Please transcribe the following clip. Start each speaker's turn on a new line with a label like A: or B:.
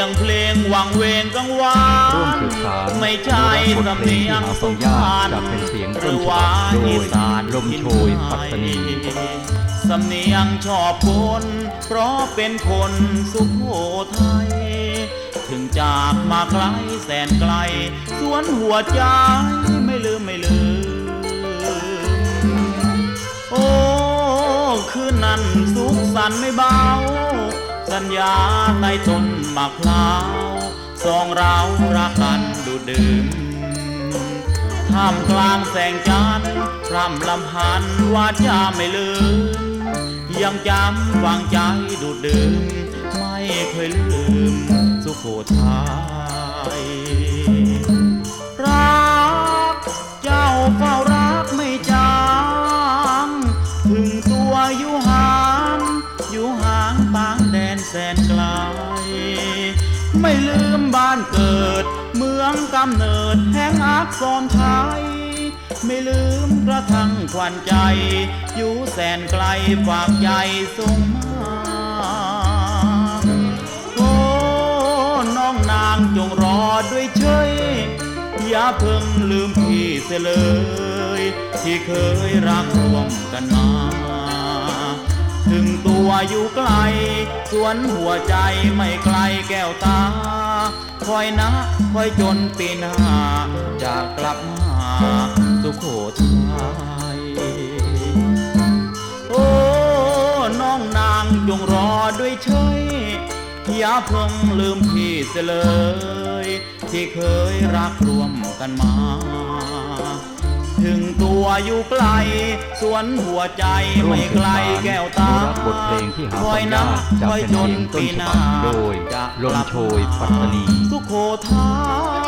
A: วังเวงกังวาน
B: ร่วมสืบสาน
A: ไม่ใช่สำ
B: เพลง
A: เนีย
B: ที่
A: ง
B: หา
A: สุ
B: ฟัง
A: พ
B: ยาร
A: รณ
B: จากเป็นเสียงต้
A: รื
B: น
A: อ
B: ฉ
A: ว่า
B: บับโดย
A: สาน
B: ลมโชยปัตตานี
A: สำเนียงชอบคนเพราะเป็นคนสุโขทัยถึงจากมาไกลแสนไกล สวนหัวใจไม่ลืมไม่ลืม โอ้ คืนนั้นสุขสันต์ไม่เบา ญญาใต้ต้นมะพร้าวสองเรารักกันดูดื่มท่ามกลางแสงจันทร์พร่ำลำพันว่าจะไม่ลืม ยังจำวางใจดูดื่ม ไม่เคยลืมสุโขทัย แสนไกล ไม่ลืมบ้านเกิด เมืองกำเนิดแห่งอักษรไทย ไม่ลืมกระทั่งควันใจ อยู่แสนไกลฝากใจส่งมาโอ้น้องนางจงรอด้วยเฉยอย่าเพิ่งลืมพี่เสียเลย ที่เคยรักร่วมกันมา วอยู่ไกล ส่วนหัวใจไม่ไกลแก้วตา คอยนะคอยจนปีหน้าจะกลับมาสุโขทัยโอ้น้องนางจงรอด้วยเฉยอย่าเพิ่งลืมพี่เสเลย ที่เคยรักรวมกันมา ถึงตัวอยู่ไกลสวนหัวใจไม่ไกลแก้วตา
B: ร่วมสืบสานบทเพลงที่หา
A: คอย
B: ฟัง
A: นะ
B: ยากจาก
A: คอย
B: แผ่น
A: จน
B: เสียงต้น
A: ปี
B: ฉ
A: หน้า
B: บับโดย
A: จะ
B: ลมโชยปัตตานี
A: สุโขทัย